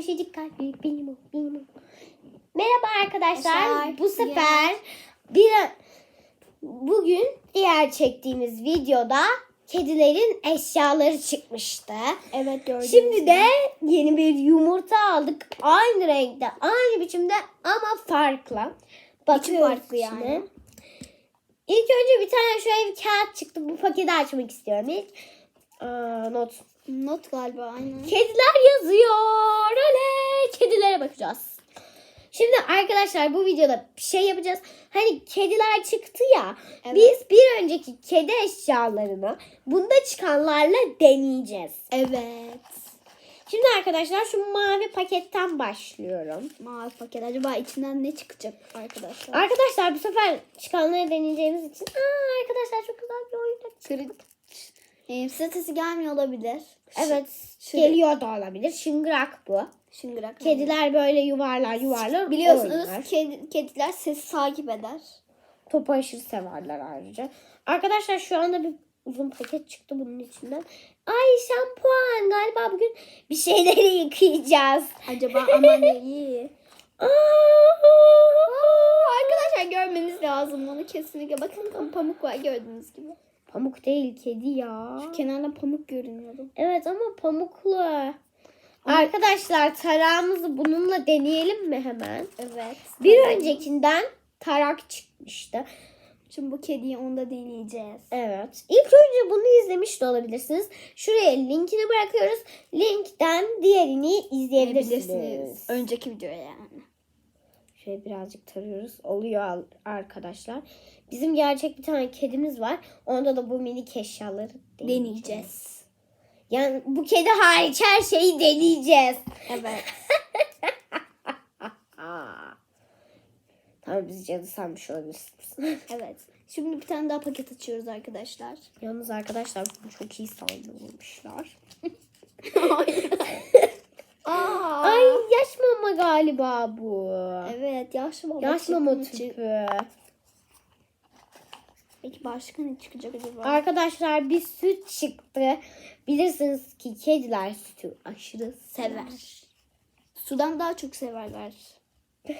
Yumuşacık kalpli benim o benim o. Merhaba arkadaşlar. Arkadaşlar, Bu sefer bir bugün diğer çektiğimiz videoda kedilerin eşyaları çıkmıştı. Evet gördüm. Şimdi de yeni bir yumurta aldık. Aynı renkte, aynı biçimde ama farklı. Bakıyoruz farklı yani. şimdi. İlk önce bir tane şöyle bir kağıt çıktı. Bu paketi açmak istiyorum ilk. Aa, not. Not galiba aynen. Kediler yazıyor. Oley! Kedilere bakacağız. Şimdi arkadaşlar bu videoda bir şey yapacağız. Hani kediler çıktı ya. Evet. Biz bir önceki kedi eşyalarını bunda çıkanlarla deneyeceğiz. Evet. Şimdi arkadaşlar şu mavi paketten başlıyorum. Mavi paket. Acaba içinden ne çıkacak arkadaşlar? Arkadaşlar bu sefer çıkanları deneyeceğimiz için aa arkadaşlar çok güzel bir oyun. Kırık. Ee, size sesi gelmiyor olabilir. Evet Şöyle- geliyor da olabilir. Şıngırak bu. Şıngırak. Kediler böyle yuvarlar yuvarlar Biliyorsunuz oynar. kedi, kediler sesi takip eder. Topu aşırı severler ayrıca. Arkadaşlar şu anda bir uzun paket çıktı bunun içinden. Ay şampuan galiba bugün bir şeyleri yıkayacağız. Acaba ama ne iyi. Aa! Arkadaşlar görmeniz lazım onu kesinlikle. Bakın pamuk var gördüğünüz gibi. Pamuk değil kedi ya. Kenardan pamuk görünüyordu. Evet ama pamuklu. Arkadaşlar tarağımızı bununla deneyelim mi hemen? Evet. Bir öncekinden tarak çıkmıştı. Şimdi bu kediyi onda deneyeceğiz. Evet. İlk önce bunu izlemiş de olabilirsiniz. Şuraya linkini bırakıyoruz. Linkten diğerini izleyebilirsiniz. Önceki videoya yani. Şöyle birazcık tarıyoruz. Oluyor arkadaşlar. Bizim gerçek bir tane kedimiz var. Onda da bu minik eşyaları deneyeceğiz. Deneyeceğiz. Yani bu kedi hariç her şeyi deneyeceğiz. Evet. Tamam biz cadı sanmış olabilirsiniz. evet. Şimdi bir tane daha paket açıyoruz arkadaşlar. Yalnız arkadaşlar bunu çok iyi saldırmışlar. Aa. Ay yaş mama galiba bu. Evet baba. Yaş mama çıkmış. tüpü. Peki başka ne çıkacak acaba? Arkadaşlar bir süt çıktı. Bilirsiniz ki kediler sütü aşırı sever. Sudan daha çok severler.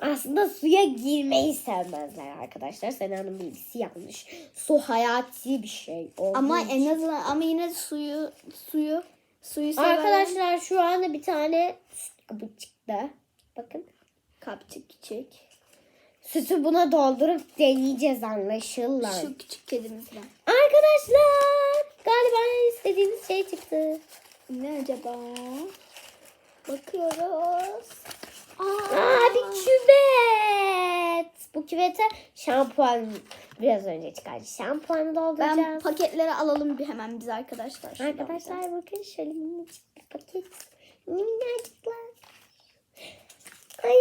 Aslında suya girmeyi sevmezler arkadaşlar. Sena'nın bilgisi yanlış. Su hayati bir şey. Ama için. en azından ama yine suyu suyu suyu severler. Arkadaşlar şu anda bir tane süt kabı çıktı. Bakın. Kapçık küçük. Sütü buna doldurup deneyeceğiz anlaşılan. Şu küçük kedimizden. Arkadaşlar galiba istediğimiz şey çıktı. Ne acaba? Bakıyoruz. Aa, Aa bir küvet. Bu küvete şampuan biraz önce çıkardı. Şampuanı ben dolduracağız. paketleri alalım bir hemen biz arkadaşlar. Şuradan Arkadaşlar bakın şöyle minicik bir paket. Minnacıklar. Ay.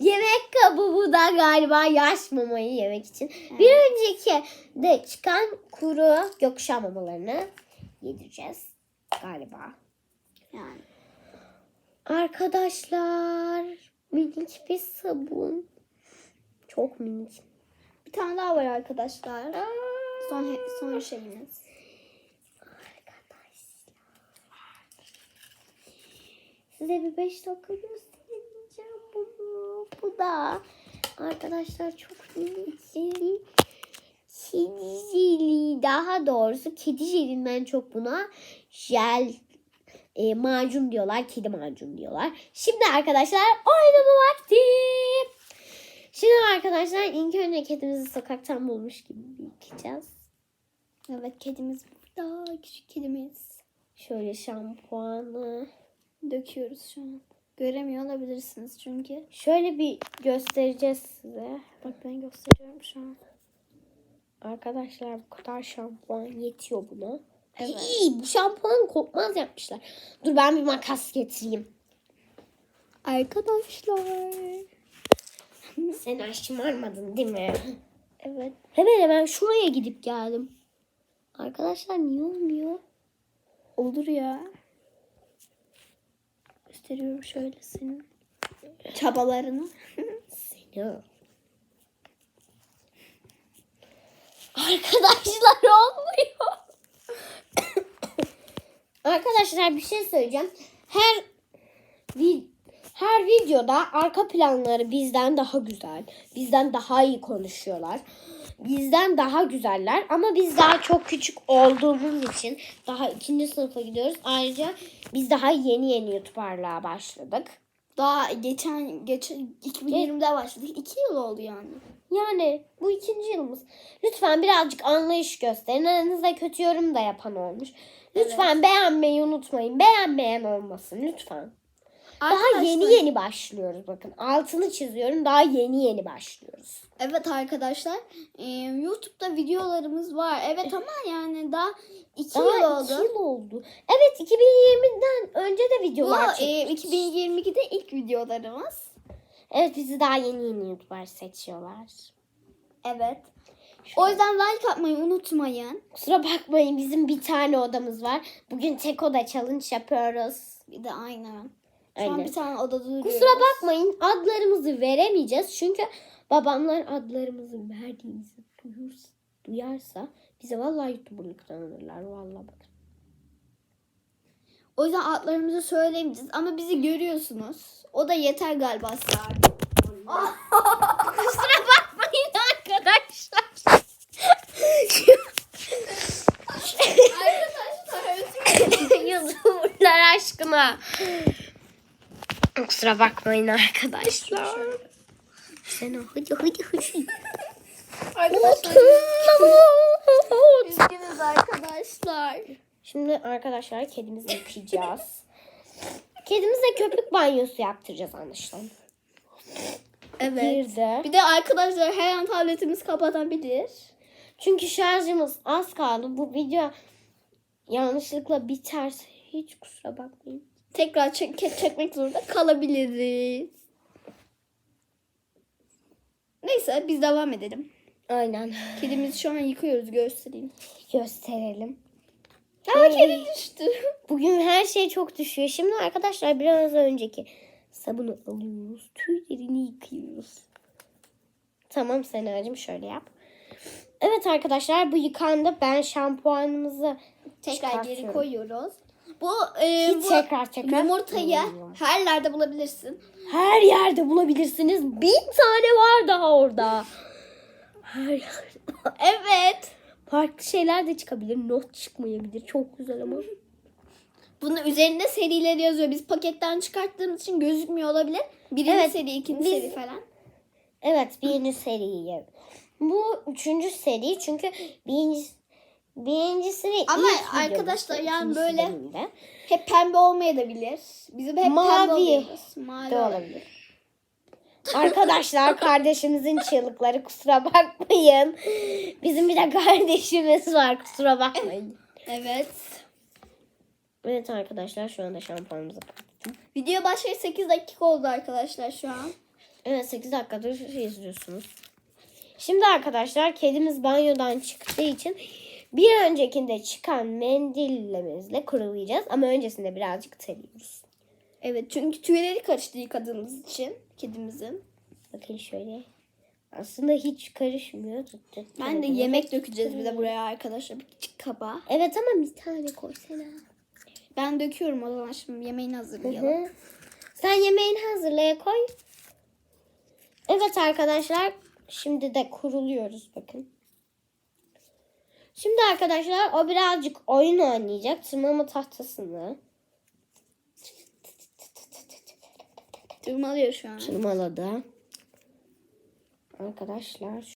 Yemek kabı bu da galiba yaş mamayı yemek için. Bir önceki de çıkan kuru gökkuşağı mamalarını yedireceğiz galiba. Yani. Arkadaşlar minik bir sabun. Çok minik. Bir tane daha var arkadaşlar. Son son şeyimiz. Size bir 5 dakika göstereceğim bunu. Bu da arkadaşlar çok jeli. Kedi jeli. Daha doğrusu kedi jelinden çok buna jel e, macun diyorlar. Kedi macun diyorlar. Şimdi arkadaşlar oynama vakti. Şimdi arkadaşlar ilk önce kedimizi sokaktan bulmuş gibi yıkayacağız. Evet kedimiz burada. Küçük kedimiz. Şöyle şampuanı. Döküyoruz şu an. Göremiyor olabilirsiniz çünkü. Şöyle bir göstereceğiz size. Bak ben gösteriyorum şu an. Arkadaşlar bu kadar şampuan yetiyor buna. Evet. İyi, bu şampuanı kokmaz yapmışlar. Dur ben bir makas getireyim. Arkadaşlar. Sen aşımarmadın değil mi? Evet. Hemen hemen şuraya gidip geldim. Arkadaşlar niye olmuyor? Olur ya gösteriyorum şöyle senin çabalarını. Seni. Arkadaşlar olmuyor. Arkadaşlar bir şey söyleyeceğim. Her her videoda arka planları bizden daha güzel. Bizden daha iyi konuşuyorlar. Bizden daha güzeller ama biz daha çok küçük olduğumuz için daha ikinci sınıfa gidiyoruz. Ayrıca biz daha yeni yeni YouTuber'lığa başladık. Daha geçen geçen 2020'de başladık. 2 yıl oldu yani. Yani bu ikinci yılımız. Lütfen birazcık anlayış gösterin. Aranızda kötü yorum da yapan olmuş. Lütfen beğenmeyi unutmayın. Beğenmeyen olmasın lütfen. Daha Arkadaşlar- yeni yeni başlıyoruz bakın. Altını çiziyorum. Daha yeni yeni başlıyoruz. Evet arkadaşlar. e, YouTube'da videolarımız var. Evet ama yani daha 2 Daha yıl iki oldu. yıl oldu. Evet 2020'den önce de Bu videolar e, çektik. 2022'de ilk videolarımız. Evet bizi daha yeni yeni YouTuber seçiyorlar. Evet. O yüzden like atmayı unutmayın. Kusura bakmayın bizim bir tane odamız var. Bugün tek oda challenge yapıyoruz. Bir de aynen. Şu Aynen. an bir tane odada duruyoruz. Kusura bakmayın adlarımızı veremeyeceğiz. Çünkü babamlar adlarımızı verdiğimizi duyursa, duyarsa bize vallahi YouTuber'lıktan alırlar. Vallahi bakın. O yüzden adlarımızı söylemeyeceğiz ama bizi görüyorsunuz. O da yeter galiba size Kusura bakmayın arkadaşlar. Arkadaşlar YouTuber'lar aşkına. Kusura bakmayın arkadaşlar. Sen o hadi hadi hadi. Arkadaşlar üzgünüz arkadaşlar. Şimdi arkadaşlar kedimizi yıkayacağız. Kedimize köpük banyosu yaptıracağız anlaşılan. Evet. Bir de. Bir de arkadaşlar her an tabletimiz kapatabilir. Çünkü şarjımız az kaldı. Bu video yanlışlıkla biterse hiç kusura bakmayın. Tekrar çek çekmek zorunda kalabiliriz. Neyse biz devam edelim. Aynen. Kedimizi şu an yıkıyoruz göstereyim. Gösterelim. Aa kedi düştü. Bugün her şey çok düşüyor. Şimdi arkadaşlar biraz önceki sabunu alıyoruz. Tüylerini yıkıyoruz. Tamam Sena'cığım şöyle yap. Evet arkadaşlar bu yıkandı. Ben şampuanımızı Tekrar geri koyuyoruz. Bu, e, Hiç bu tekrar tekrar yumurtayı her yerde bulabilirsin. her yerde bulabilirsiniz. Bin tane var daha orada. Her yerde. Evet. Farklı şeyler de çıkabilir. Not çıkmayabilir. Çok güzel ama. Bunun üzerinde serileri yazıyor. Biz paketten çıkarttığımız için gözükmüyor olabilir. Birinci Evet, seri, ikinci biz- seri falan. Evet birinci seriyi. Bu üçüncü seri çünkü birinci birincisini Ama ilk videomuzda, arkadaşlar yani ikincisi böyle benim de, Hep pembe olmayabilir. Bizim hep Mavi pembe oluyoruz. Mavi de olabilir. Arkadaşlar kardeşimizin çığlıkları kusura bakmayın. Bizim bir de kardeşimiz var kusura bakmayın. Evet. Evet arkadaşlar şu anda şampuanımızı Video başlayı 8 dakika oldu arkadaşlar şu an. Evet 8 dakikadır izliyorsunuz. Şimdi arkadaşlar kedimiz banyodan çıktığı için bir öncekinde çıkan mendillemizle kurulayacağız. Ama öncesinde birazcık teriyoruz. Evet çünkü tüyleri kaçtı yıkadığımız için kedimizin. Bakın şöyle. Aslında hiç karışmıyor. Tut, tut, Ben de yemek dökeceğiz bir de buraya arkadaşlar. Bir küçük kaba. Evet ama bir tane koysana. Ben döküyorum o zaman şimdi yemeğini Hı hazırlayalım. hı. Sen yemeğini hazırlaya koy. Evet arkadaşlar. Şimdi de kuruluyoruz bakın. Şimdi arkadaşlar o birazcık oyun oynayacak. Tırmanma tahtasını Tırmalıyor şu an. tırmaladı. Arkadaşlar